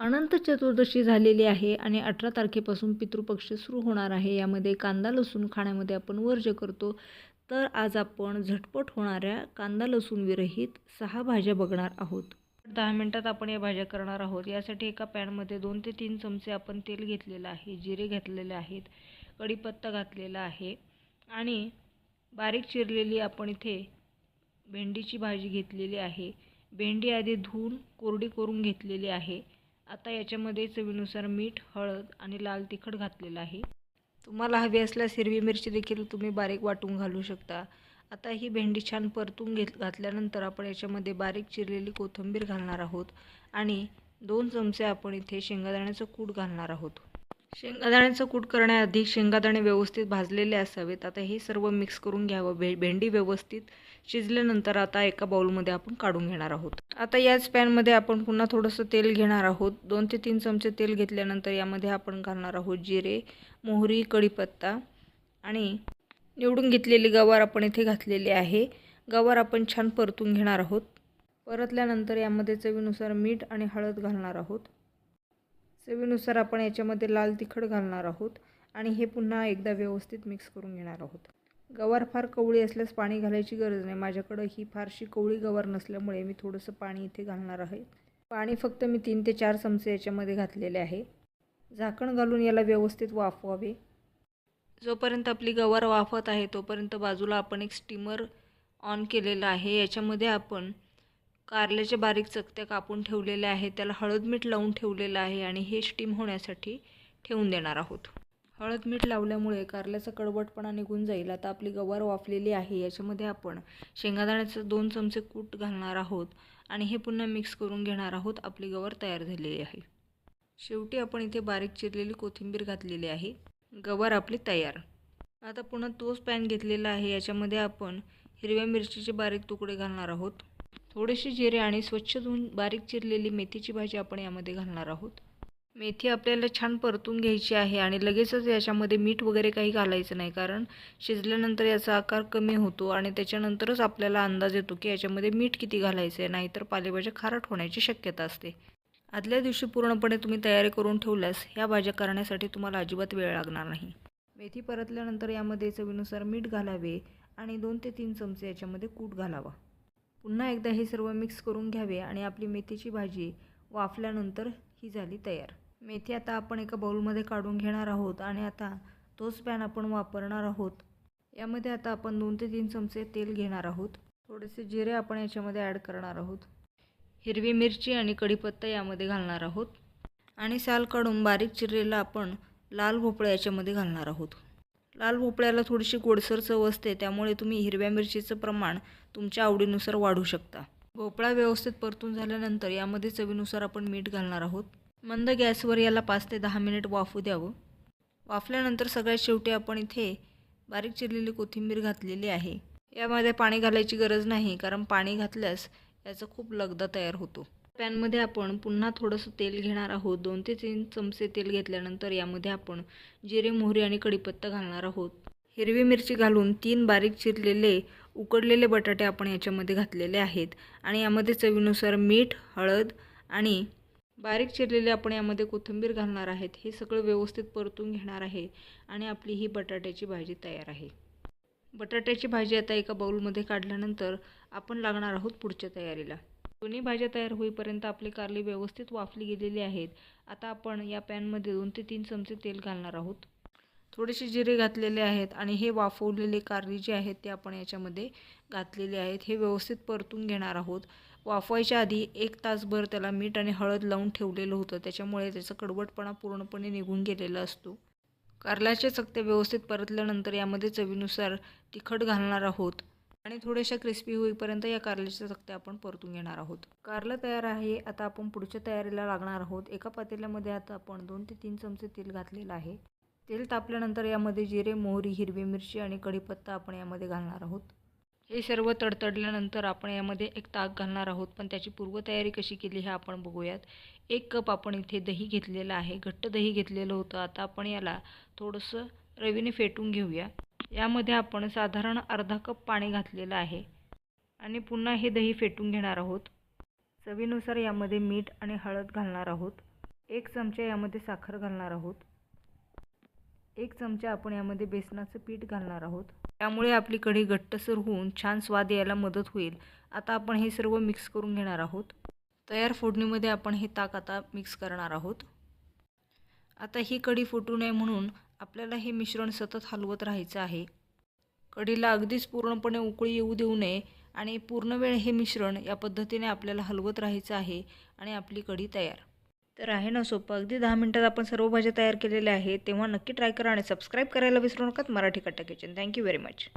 अनंत चतुर्दशी झालेली आहे आणि अठरा तारखेपासून पितृपक्ष सुरू होणार आहे. यामध्ये कांदा लसूण खाण्यामध्ये आपण वर्ज्य करतो. तर आज आपण झटपट होणाऱ्या कांदा लसूण विरहित सहा भाज्या बघणार आहोत. दहा मिनटात आपण या भाज्या करणार आहोत. यासाठी एका पॅनमध्ये दोन ते तीन चमचे आपण तेल घेतलेलं आहे जिरे घेतलेले आहेत कढीपत्ता घातलेला आहे आणि बारीक चिरलेली आपण इथे भेंडीची भाजी घेतलेली आहे. भेंडी आधी धुवून कोरडी करून घेतलेली आहे. आता याच्यामध्ये चवीनुसार मीठ हळद आणि लाल तिखट घातलेलं आहे. तुम्हाला हवी असल्यास हिरवी मिरची देखील तुम्ही बारीक वाटून घालू शकता. आता ही भेंडी छान परतून घेत घातल्यानंतर आपण याच्यामध्ये बारीक चिरलेली कोथिंबीर घालणार आहोत आणि दोन चमचे आपण इथे शेंगादाण्याचं कूट घालणार आहोत. शेंगादाण्याचं कूट करण्याआधी शेंगादाणे व्यवस्थित भाजलेले असावेत. आता हे सर्व मिक्स करून घ्यावं. भे भेंडी व्यवस्थित शिजल्यानंतर आता एका बाउलमध्ये आपण काढून घेणार आहोत. आता याच पॅनमध्ये आपण पुन्हा थोडंसं तेल घेणार आहोत. दोन ते तीन चमचे तेल घेतल्यानंतर यामध्ये आपण घालणार आहोत जिरे मोहरी कढीपत्ता आणि निवडून घेतलेली गवार आपण इथे घातलेली आहे. गवार आपण छान परतून घेणार आहोत. परतल्यानंतर यामध्ये चवीनुसार मीठ आणि हळद घालणार आहोत. चवीनुसार आपण याच्यामध्ये लाल तिखट घालणार आहोत आणि हे पुन्हा एकदा व्यवस्थित मिक्स करून घेणार आहोत. गवार फार कवळी असल्यास पाणी घालायची गरज नाही. माझ्याकडं ही फारशी कवळी गवार नसल्यामुळे मी थोडंसं पाणी इथे घालणार आहे. पाणी फक्त मी तीन ते चार चमचे याच्यामध्ये घातलेले आहे. झाकण घालून याला व्यवस्थित वाफवावे. जोपर्यंत आपली गवार वाफत आहे तोपर्यंत बाजूला आपण एक स्टीमर ऑन केलेलं आहे. याच्यामध्ये आपण कारल्याच्या बारीक चकत्या कापून ठेवलेल्या आहेत. त्याला हळद मीठ लावून ठेवलेलं आहे आणि हे स्टीम होण्यासाठी ठेवून देणार आहोत. हळद मीठ लावल्यामुळे कारल्याचा कडवटपणा निघून जाईल. आता आपली गवार वाफलेली आहे. याच्यामध्ये आपण शेंगादाण्याचं दोन चमचे कूट घालणार आहोत आणि हे पुन्हा मिक्स करून घेणार आहोत. आपली गवार तयार झालेली आहे. शेवटी आपण इथे बारीक चिरलेली कोथिंबीर घातलेली आहे. गवार आपली तयार. आता पुन्हा तोच पॅन घेतलेला आहे. याच्यामध्ये आपण हिरव्या मिरचीचे बारीक तुकडे घालणार आहोत. थोडेसे जिरे आणि स्वच्छ धुवून बारीक चिरलेली मेथीची भाजी आपण यामध्ये घालणार आहोत. मेथी आपल्याला छान परतून घ्यायची आहे आणि लगेचच याच्यामध्ये मीठ वगैरे काही घालायचं नाही कारण शिजल्यानंतर याचा आकार कमी होतो आणि त्याच्यानंतरच आपल्याला अंदाज येतो की याच्यामध्ये मीठ किती घालायचं आहे नाहीतर पालेभाज्या खारट होण्याची शक्यता असते. आदल्या दिवशी पूर्णपणे तुम्ही तयारी करून ठेवल्यास ह्या भाज्या करण्यासाठी तुम्हाला अजिबात वेळ लागणार नाही. मेथी परतल्यानंतर यामध्ये चवीनुसार मीठ घालावे आणि दोन ते तीन चमचे याच्यामध्ये कूट घालावा. पुन्हा एकदा हे सर्व मिक्स करून घ्यावे आणि आपली मेथीची भाजी वाफल्यानंतर ही झाली तयार. मेथी आता आपण एका बाउलमध्ये काढून घेणार आहोत आणि आता तोच पॅन आपण वापरणार आहोत. यामध्ये आता आपण दोन ते तीन चमचे तेल घेणार आहोत. थोडेसे जिरे आपण याच्यामध्ये ॲड करणार आहोत. हिरवी मिरची आणि कढीपत्ता यामध्ये घालणार आहोत. आणि साल काढून बारीक चिरलेला आपण लाल भोपळा याच्यामध्ये घालणार आहोत. लाल भोपळ्याला थोडीशी गोडसर चव असते त्यामुळे तुम्ही हिरव्या मिरचीचं प्रमाण तुमच्या आवडीनुसार वाढू शकता. भोपळा व्यवस्थित परतून झाल्यानंतर यामध्ये चवीनुसार आपण मीठ घालणार आहोत. मंद गॅसवर याला पाच ते दहा मिनिट वाफू द्यावं. वाफल्यानंतर सगळ्यात शेवटी आपण इथे बारीक चिरलेली कोथिंबीर घातलेली आहे. यामध्ये पाणी घालायची गरज नाही कारण पाणी घातल्यास याचा खूप लगदा तयार होतो. पॅनमध्ये आपण पुन्हा थोडंसं तेल घेणार आहोत. दोन ते तीन चमचे तेल घेतल्यानंतर यामध्ये आपण जिरे मोहरी आणि कढीपत्ता घालणार आहोत. हिरवी मिरची घालून तीन बारीक चिरलेले उकडलेले बटाटे आपण याच्यामध्ये घातलेले आहेत. आणि यामध्ये चवीनुसार मीठ हळद आणि बारीक चिरलेले आपण यामध्ये कोथिंबीर घालणार आहेत. हे सगळं व्यवस्थित परतून घेणार आहे आणि आपली ही बटाट्याची भाजी तयार आहे. बटाट्याची भाजी आता एका बाउलमध्ये काढल्यानंतर आपण लागणार आहोत पुढच्या तयारीला. दोन्ही भाज्या तयार होईपर्यंत आपली कारली व्यवस्थित वाफली गेलेली आहेत. आता आपण या पॅनमध्ये दोन ते तीन चमचे तेल घालणार आहोत. थोडेसे जिरे घातलेले आहेत आणि हे वाफवलेले कारली जे आहेत ते आपण याच्यामध्ये घातलेले आहेत. हे व्यवस्थित परतून घेणार आहोत. वाफवायच्या आधी एक तासभर त्याला मीठ आणि हळद लावून ठेवलेलं होतं. त्याच्यामुळे त्याचा कडवटपणा पूर्णपणे निघून गेलेला असतो. कारल्याचे चकते व्यवस्थित परतल्यानंतर यामध्ये चवीनुसार तिखट घालणार आहोत. आणि थोड्याशा क्रिस्पी होईपर्यंत या कारल्याच्या चकत्या आपण परतून घेणार आहोत. कारलं तयार आहे. आता आपण पुढच्या तयारीला लागणार आहोत. एका पातेल्यामध्ये आता आपण दोन ते तीन चमचे तेल घातलेलं आहे. तेल तापल्यानंतर यामध्ये जिरे मोहरी हिरवी मिरची आणि कढीपत्ता आपण यामध्ये घालणार आहोत. हे सर्व तडतडल्यानंतर आपण यामध्ये एक ताक घालणार आहोत. पण त्याची पूर्वतयारी कशी केली हे आपण बघूयात. एक कप आपण इथे दही घेतलेलं आहे. घट्ट दही घेतलेलं होतं. आता आपण याला थोडंसं रवीने फेटून घेऊया. यामध्ये आपण साधारण अर्धा कप पाणी घातलेलं आहे. आणि पुन्हा हे दही फेटून घेणार आहोत. चवीनुसार यामध्ये मीठ आणि हळद घालणार आहोत. एक चमचा यामध्ये साखर घालणार आहोत. एक चमचा आपण यामध्ये बेसनाचं पीठ घालणार आहोत. त्यामुळे आपली कढी घट्टसर होऊन छान स्वाद यायला मदत होईल. आता आपण हे सर्व मिक्स करून घेणार आहोत. तयार फोडणीमध्ये आपण हे ताक आता मिक्स करणार आहोत. आता ही कढी फुटू नये म्हणून आपल्याला हे मिश्रण सतत हलवत राहायचं आहे. कढीला अगदीच पूर्णपणे उकळी येऊ देऊ नये आणि पूर्ण वेळ हे मिश्रण या पद्धतीने आपल्याला हलवत राहायचं आहे आणि आपली कढी तयार. तर आहे ना सोपं. अगदी दहा मिनटात आपण सर्व भाज्या तयार केलेल्या आहेत. तेव्हा नक्की ट्राय करा आणि सबस्क्राईब करायला विसरू नका. मराठी कट्टा किचन थँक्यू व्हेरी मच